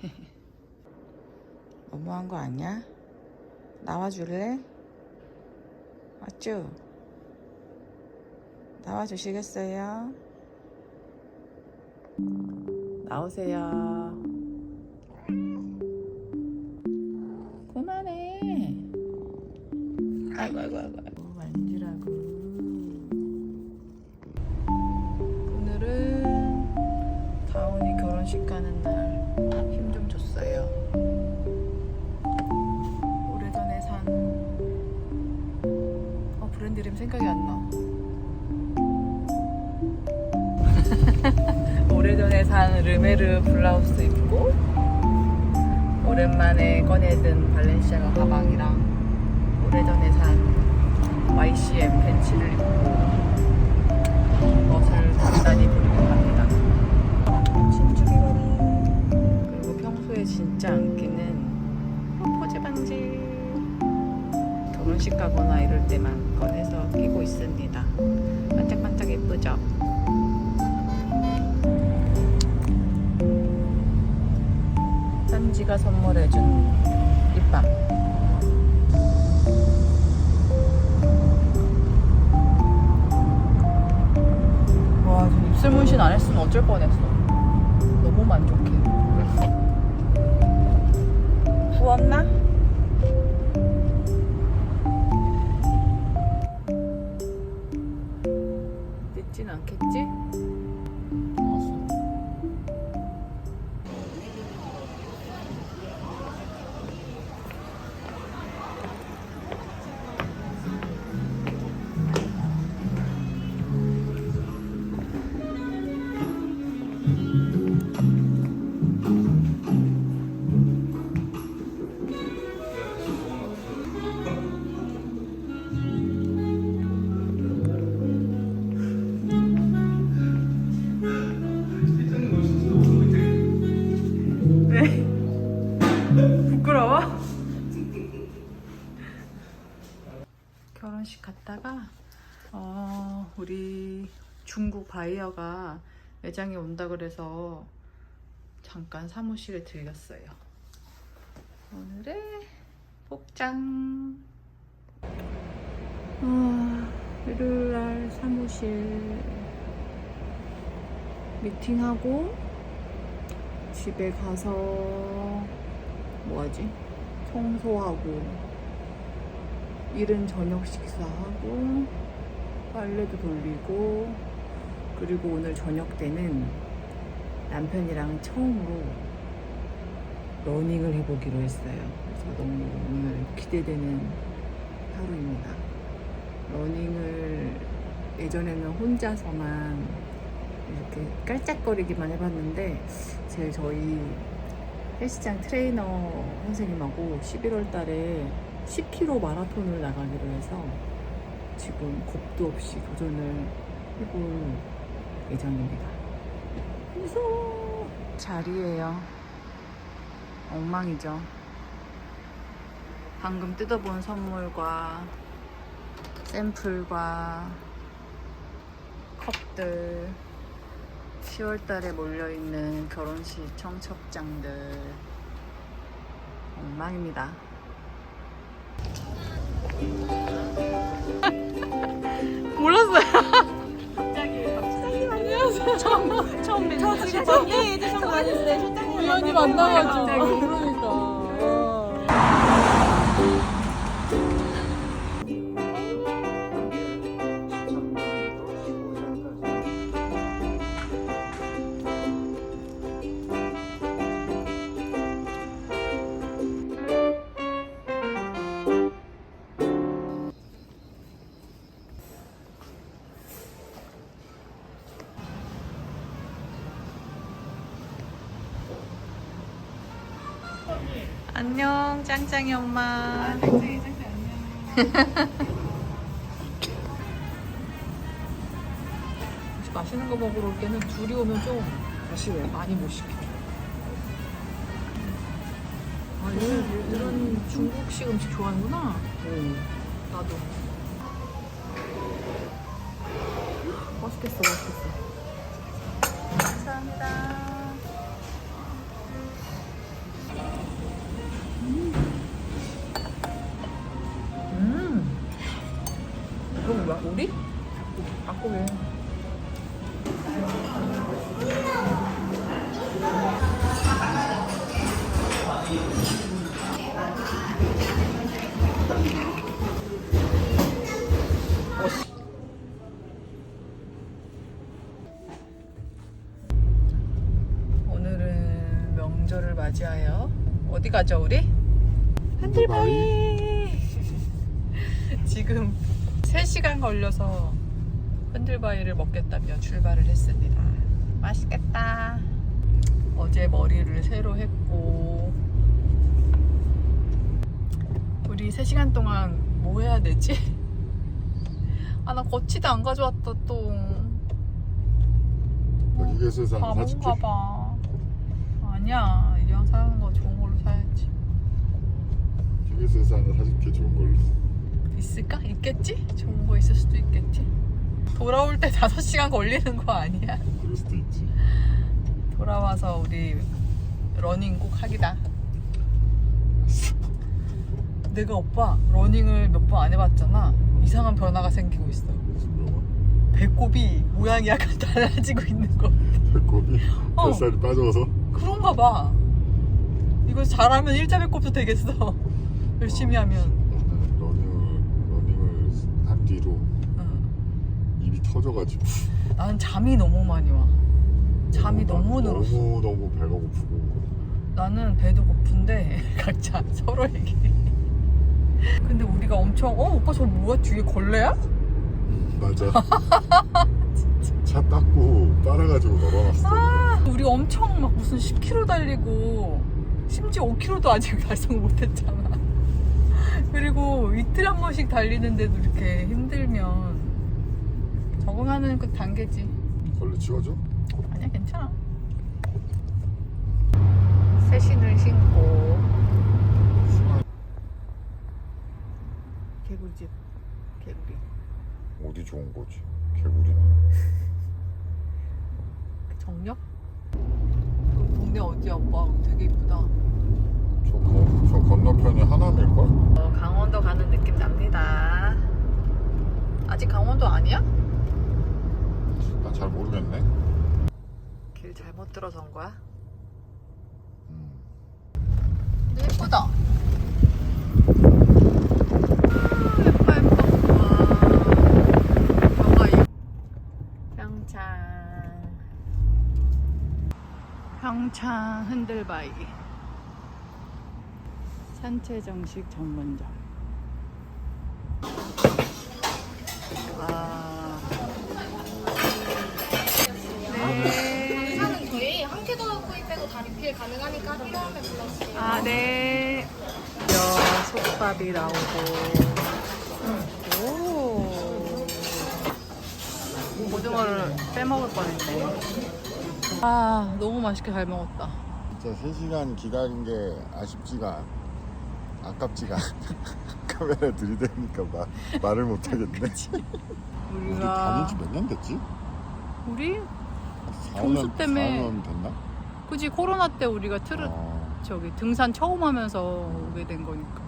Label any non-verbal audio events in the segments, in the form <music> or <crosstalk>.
<laughs> 너무한 거 아니야? 나와줄래? 맞죠? 나와주시겠어요? 나오세요. 산 르메르 블라우스 입고 오랜만에 꺼내든 발렌시아가 가방이랑 오래전에 산 YCM 팬츠를 입고 멋을 단단히 부리고 갑니다. 진주기거리 그리고 평소에 진짜 안 끼는 포즈 반지 결혼식 가거나 이럴 때만 꺼내서 끼고 있습니다. 반짝반짝 예쁘죠? 현지가 선물해준 립밤. 와, 저 입술 문신 안 했으면 어쩔 뻔했어. 너무 만족해. 부었나? 바이어가 매장에 온다 그래서 잠깐 사무실에 들렸어요. 오늘의 복장. 아, 일요일날 사무실 미팅하고 집에 가서 뭐하지? 청소하고 이른 저녁 식사하고 빨래도 돌리고 그리고 오늘 저녁 때는 남편이랑 처음으로 러닝을 해보기로 했어요. 그래서 너무 오늘 기대되는 하루입니다. 러닝을 예전에는 혼자서만 이렇게 깔짝거리기만 해봤는데 제 저희 헬스장 트레이너 선생님하고 11월 달에 10km 마라톤을 나가기로 해서 지금 겁도 없이 도전을 해볼 예정입니다. 무서워. 자리예요. 엉망이죠. 방금 뜯어본 선물과 샘플과 컵들 10월달에 몰려있는 결혼식 청첩장들 엉망입니다. <laughs> 몰랐어요. 실장님 우연히 만나가지고 안녕 짱짱이 엄마. 맛있는 거 먹으러 올 때는 둘이 오면 좀 아쉬워요. 많이 못 시켜. 아, 이런, 이런 중국식 음식 좋아하는구나. 나도. 맛있겠어, 맛있겠어. 감사합니다. 우리? 해. 오늘은 명절을 맞이하여 어디 가죠 우리? 흔들바위 지금 3시간 걸려서 흔들바위를 먹겠다며 출발을 했습니다 맛있겠다 어제 머리를 새로 했고 우리 3시간 동안 뭐 해야 되지? <laughs> 아 나 거치대 안 가져왔다 또 여기에서 사는 사줄게 바본가 봐. 아니야. 이왕 사는 거 좋은 걸로 사야지. 여기에서 사는 사줄게 좋은 걸로 있을까? 있겠지? 좋은 거 있을 수도 있겠지. 돌아올 때 <laughs> 5시간 걸리는 거 아니야? 그럴 수도 있지 돌아와서 우리 러닝 꼭 하기다. 내가 오빠 러닝을 몇 번 안 해봤잖아. 이상한 변화가 생기고 있어. 무슨? 배꼽이 모양이 약간 <laughs> 달라지고 있는 거. 배꼽이 어. 뱃살이 빠져서 그런가 봐. 이거 잘하면 일자 배꼽도 되겠어. <laughs> 열심히 하면. 나는 러닝을 러닝을 한 뒤로 응. 입이 터져가지고 나는 잠이 너무 많이 와. 잠이 난 너무 늘었어. 너무 너무 배가 고프고 나는 배도 고픈데 <laughs> 각자 서로 얘기해. 근데 우리가 엄청 어 오빠 저 뭐야 뒤에 걸레야? 맞아 <laughs> 차 닦고 빨아가지고 널어놨어 아 우리 엄청 막 무슨 10km 달리고 심지어 5km도 아직 달성 못했잖아. 그리고 이틀 한 번씩 달리는데도 이렇게 힘들면 적응하는 그 단계지. 걸레 치워줘? 아니야 괜찮아. 새 신을 신고 개구리집 개구리. 어디 좋은 거지 개구리는 <laughs> 정력? 그 동네 어디야 오빠? 되게 이쁘다. 저, 건- 저 건너편이 하남일걸? 어, 강원도 가는 느낌 납니다. 아직 강원도 아니야? 난잘 모르겠네 길 잘못 들어선 거야? 음. 근데 예쁘다. 평창. 평창 흔들바위. 산채 정식 전문점. 와. 네. 저희 구입 다 리필 가능하니까 필요하면 불러주세요. 아, 네. 여 솥밥이 나오고. 오. 고등어를 빼먹을 뻔했네. 아, 너무 맛있게 잘 먹었다. 진짜 3시간 기다린 게 아쉽지가 아 깝지가 <laughs> 카메라 들이대니까 말, 말을 못하겠네 우리 다닌 지몇 년 됐지? 우리? 4, 경수 5년, 때문에 4년 됐나? 굳이 코로나 때 우리가 트르 어, 저기 등산 처음 하면서 오게 된 거니까.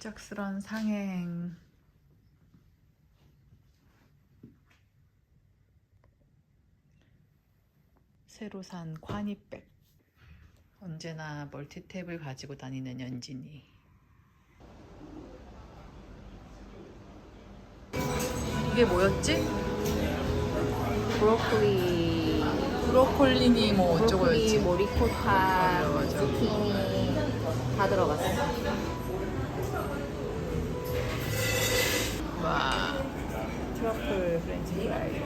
갑작스런 상행. 새로 산 과니백. 언제나 멀티탭을 가지고 다니는 연진이. 이게 뭐였지? 브로콜리, 브로콜리니 뭐 브로콜리, 어쩌고였지? 모리코타, 맞아, 맞아. zucchini 다 들어갔어. 와. 트러플 프렌치 프라이.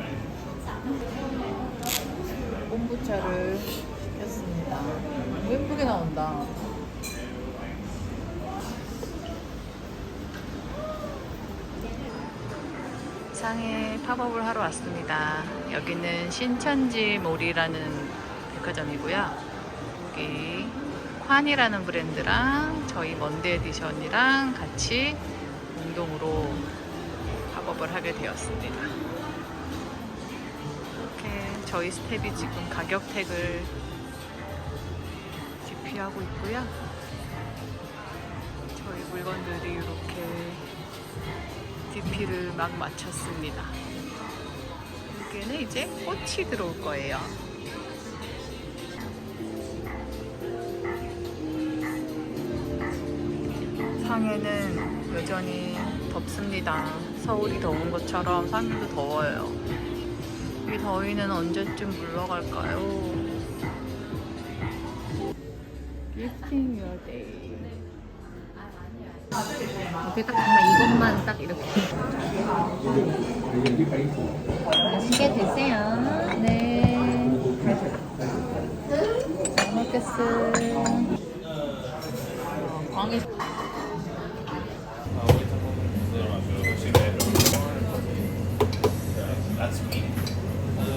콤부차를 시켰습니다. 너무 예쁘게 나온다. 상해 팝업을 하러 왔습니다. 여기는 신천지 몰이라는 백화점이고요. 여기 환이라는 브랜드랑 저희 먼드 에디션이랑 같이 공동으로 작업을 하게 되었습니다. 이렇게 저희 스텝이 지금 가격 택을 DP하고 있고요. 저희 물건들이 이렇게 DP를 막 마쳤습니다. 여기에는 이제 꽃이 들어올 거예요. 상해는 여전히 덥습니다. 서울이 더운 것처럼 상해도 더워요. 이 더위는 언제쯤 물러갈까요? Gifting your day. 이렇게 딱 정말 이것만 딱 이렇게. 맛있게 드세요. 네. 잘 먹겠습니다. 광희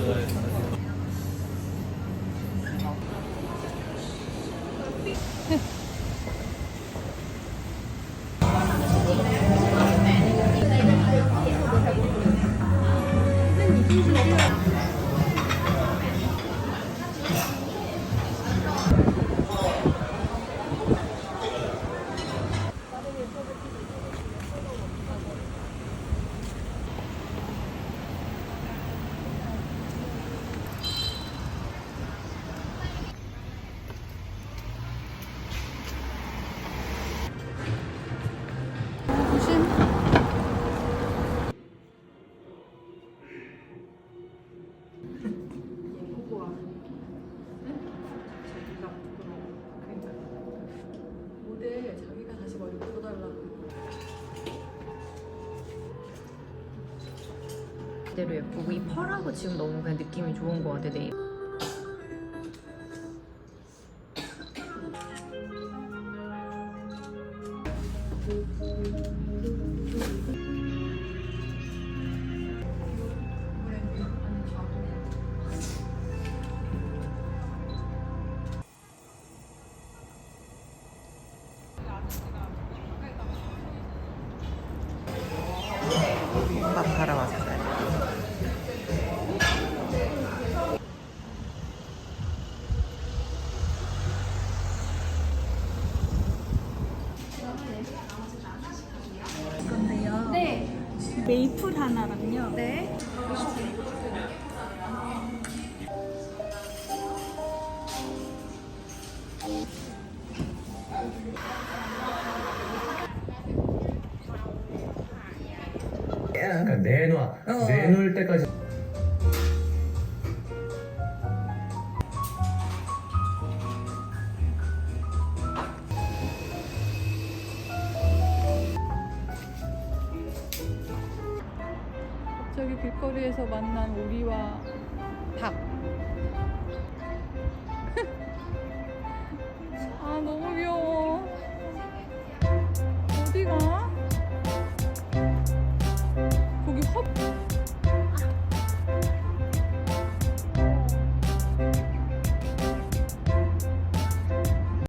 Absolutely. 모델 자기가 다시 머리 묶어달라고. 그대로 예쁘고 이 펄하고 지금 너무 그냥 느낌이 좋은 것 같아. 네. 메이플 하나랑요. 네. 그러니까 내놔 내놓을 때까지 길거리에서 만난 오리와 닭